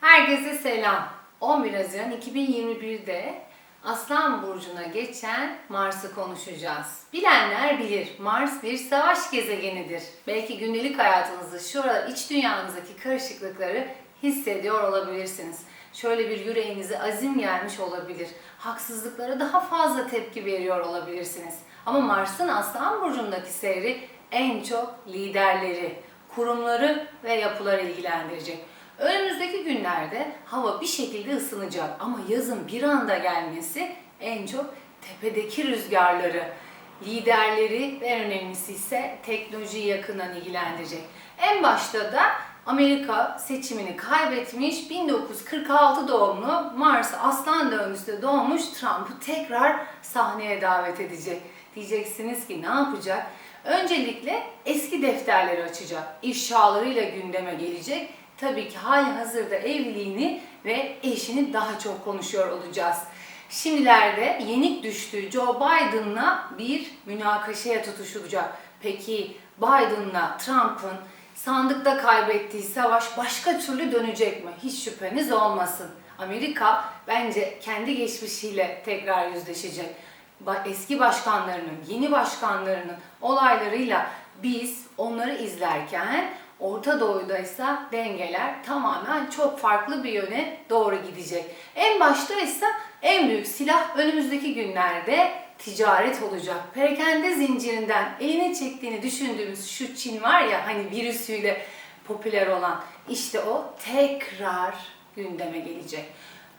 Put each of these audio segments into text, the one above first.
Herkese selam. 11 Haziran 2021'de Aslan Burcu'na geçen Mars'ı konuşacağız. Bilenler bilir, Mars bir savaş gezegenidir. Belki gündelik hayatınızda şu aralar iç dünyanızdaki karışıklıkları hissediyor olabilirsiniz. Şöyle bir yüreğinize azim gelmiş olabilir. Haksızlıklara daha fazla tepki veriyor olabilirsiniz. Ama Mars'ın Aslan Burcu'ndaki seyri en çok liderleri, kurumları ve yapıları ilgilendirecek. Önümüzdeki günlerde hava bir şekilde ısınacak ama yazın bir anda gelmesi en çok tepedeki rüzgarları, liderleri ve en önemlisi ise teknolojiyi yakından ilgilendirecek. En başta da Amerika seçimini kaybetmiş 1946 doğumlu Mars Aslan döngüsünde doğmuş Trump'ı tekrar sahneye davet edecek. Diyeceksiniz ki ne yapacak? Öncelikle eski defterleri açacak. İfşalarıyla gündeme gelecek. Tabii ki hali hazırda evliliğini ve eşini daha çok konuşuyor olacağız. Şimdilerde yenik düştüğü Joe Biden'la bir münakaşaya tutuşulacak. Peki Biden'la Trump'ın sandıkta kaybettiği savaş başka türlü dönecek mi? Hiç şüpheniz olmasın. Amerika bence kendi geçmişiyle tekrar yüzleşecek. Eski başkanlarının, yeni başkanlarının olaylarıyla biz onları izlerken Orta Doğu'da ise dengeler tamamen çok farklı bir yöne doğru gidecek. En başta ise en büyük silah önümüzdeki günlerde ticaret olacak. Perakende zincirinden eline çektiğini düşündüğümüz şu Çin var ya hani virüsüyle popüler olan işte o tekrar gündeme gelecek.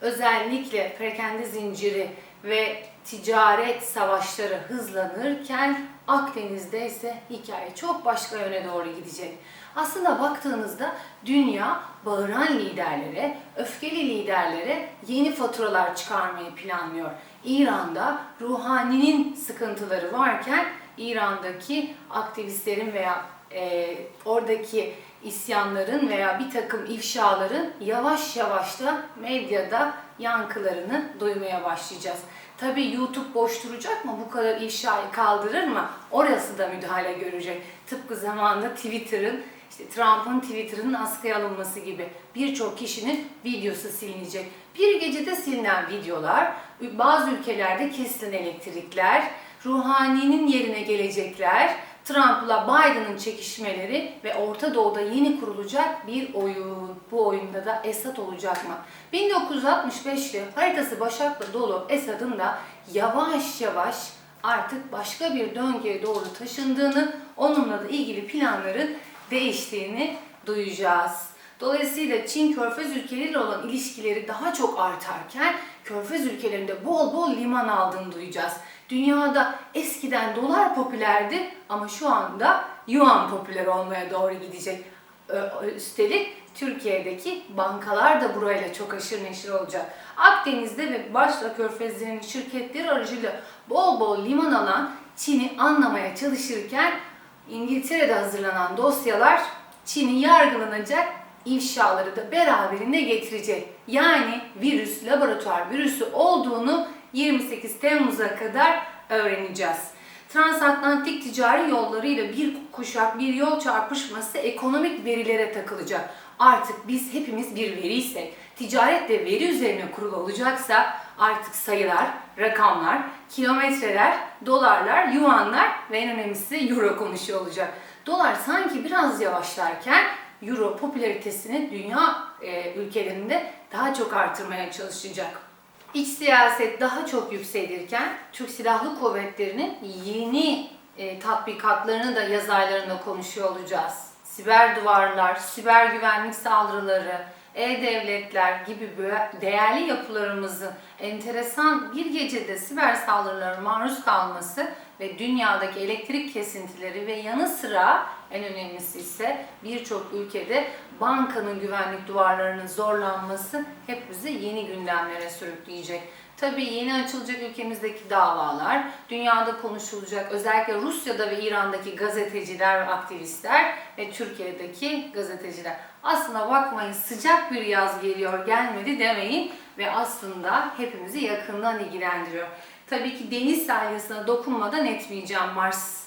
Özellikle perakende zinciri ve ticaret savaşları hızlanırken Akdeniz'de ise hikaye çok başka yöne doğru gidecek. Aslında baktığınızda dünya bağıran liderlere, öfkeli liderlere yeni faturalar çıkarmayı planlıyor. İran'da ruhaninin sıkıntıları varken İran'daki aktivistlerin veya e, oradaki isyanların veya bir takım ifşaların yavaş yavaş da medyada yankılarını duymaya başlayacağız. Tabii YouTube boş duracak mı? Bu kadar ifşayı kaldırır mı? Orası da müdahale görecek. Tıpkı zamanında Twitter'ın işte Trump'ın Twitter'ın askıya alınması gibi birçok kişinin videosu silinecek. Bir gecede silinen videolar, bazı ülkelerde kesilen elektrikler, ruhaninin yerine gelecekler, Trump'la Biden'ın çekişmeleri ve Orta Doğu'da yeni kurulacak bir oyun. Bu oyunda da Esad olacak mı? 1965'te haritası başakla dolu Esad'ın da yavaş yavaş artık başka bir döngüye doğru taşındığını, onunla da ilgili planların değiştiğini duyacağız. Dolayısıyla Çin körfez ülkeleriyle olan ilişkileri daha çok artarken körfez ülkelerinde bol bol liman aldığını duyacağız. Dünyada eskiden dolar popülerdi ama şu anda yuan popüler olmaya doğru gidecek. Üstelik Türkiye'deki bankalar da burayla çok aşırı neşir olacak. Akdeniz'de ve başta körfezlerin şirketleri aracılığıyla bol bol liman alan Çin'i anlamaya çalışırken İngiltere'de hazırlanan dosyalar Çin'in yargılanacak ifşaları da beraberinde getirecek. Yani virüs, laboratuvar virüsü olduğunu 28 Temmuz'a kadar öğreneceğiz. Transatlantik ticari yollarıyla bir kuşak, bir yol çarpışması ekonomik verilere takılacak. Artık biz hepimiz bir veriysek, ticaret de veri üzerine kurulu olacaksa artık sayılar, rakamlar, kilometreler, dolarlar, yuanlar ve en önemlisi euro konuşuyor olacak. Dolar sanki biraz yavaşlarken euro popülaritesini dünya e, ülkelerinde daha çok artırmaya çalışacak. İç siyaset daha çok yükselirken Türk Silahlı Kuvvetleri'nin yeni e, tatbikatlarını da yaz aylarında konuşuyor olacağız. Siber duvarlar, siber güvenlik saldırıları, e-devletler gibi değerli yapılarımızın enteresan bir gecede siber saldırılara maruz kalması ve dünyadaki elektrik kesintileri ve yanı sıra en önemlisi ise birçok ülkede bankanın güvenlik duvarlarının zorlanması hep bizi yeni gündemlere sürükleyecek. Tabii yeni açılacak ülkemizdeki davalar, dünyada konuşulacak özellikle Rusya'da ve İran'daki gazeteciler ve aktivistler ve Türkiye'deki gazeteciler. Aslına bakmayın sıcak bir yaz geliyor gelmedi demeyin ve aslında hepimizi yakından ilgilendiriyor. Tabii ki deniz salyasına dokunmadan etmeyeceğim Mars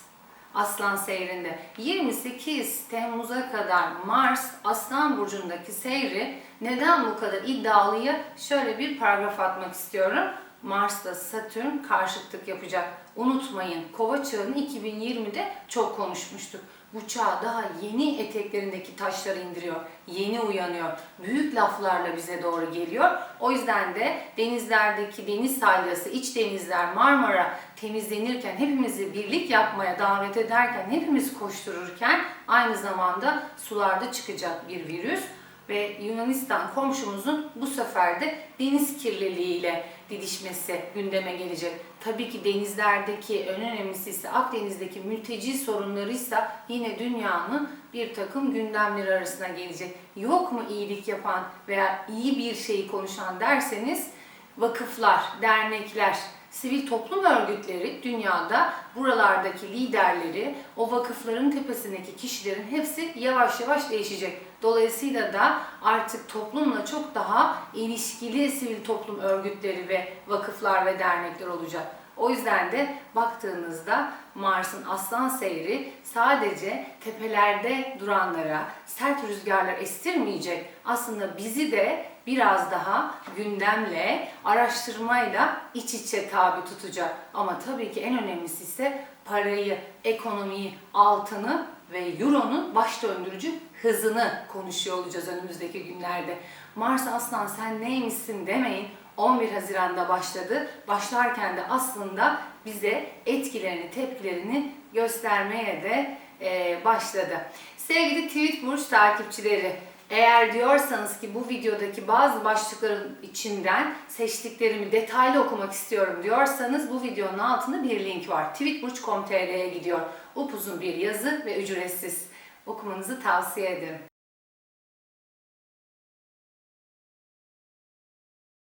Aslan seyrinde. 28 Temmuz'a kadar Mars Aslan Burcu'ndaki seyri neden bu kadar iddialıya şöyle bir paragraf atmak istiyorum. Mars'la Satürn karşıtlık yapacak. Unutmayın Kova çağını 2020'de çok konuşmuştuk. Bu çağ daha yeni eteklerindeki taşları indiriyor. Yeni uyanıyor. Büyük laflarla bize doğru geliyor. O yüzden de denizlerdeki deniz salyası, iç denizler, Marmara temizlenirken, hepimizi birlik yapmaya davet ederken, hepimiz koştururken aynı zamanda sularda çıkacak bir virüs ve Yunanistan komşumuzun bu sefer de deniz kirliliğiyle didişmesi gündeme gelecek. Tabii ki denizlerdeki en önemlisi ise Akdeniz'deki mülteci sorunlarıysa yine dünyanın bir takım gündemleri arasına gelecek. Yok mu iyilik yapan veya iyi bir şeyi konuşan derseniz vakıflar, dernekler, sivil toplum örgütleri dünyada buralardaki liderleri, o vakıfların tepesindeki kişilerin hepsi yavaş yavaş değişecek. Dolayısıyla da artık toplumla çok daha ilişkili sivil toplum örgütleri ve vakıflar ve dernekler olacak. O yüzden de baktığınızda Mars'ın aslan seyri sadece tepelerde duranlara sert rüzgarlar estirmeyecek. Aslında bizi de biraz daha gündemle, araştırmayla iç içe tabi tutacak. Ama tabii ki en önemlisi ise parayı, ekonomiyi, altını ve Euro'nun baş döndürücü hızını konuşuyor olacağız önümüzdeki günlerde. Mars Aslan sen neymişsin demeyin. 11 Haziran'da başladı. Başlarken de aslında bize etkilerini, tepkilerini göstermeye de e, başladı. Sevgili Tweet Burç takipçileri, eğer diyorsanız ki bu videodaki bazı başlıkların içinden seçtiklerimi detaylı okumak istiyorum diyorsanız bu videonun altında bir link var. tweetburç.com.tr'ye gidiyor. Upuzun bir yazı ve ücretsiz. Okumanızı tavsiye ederim.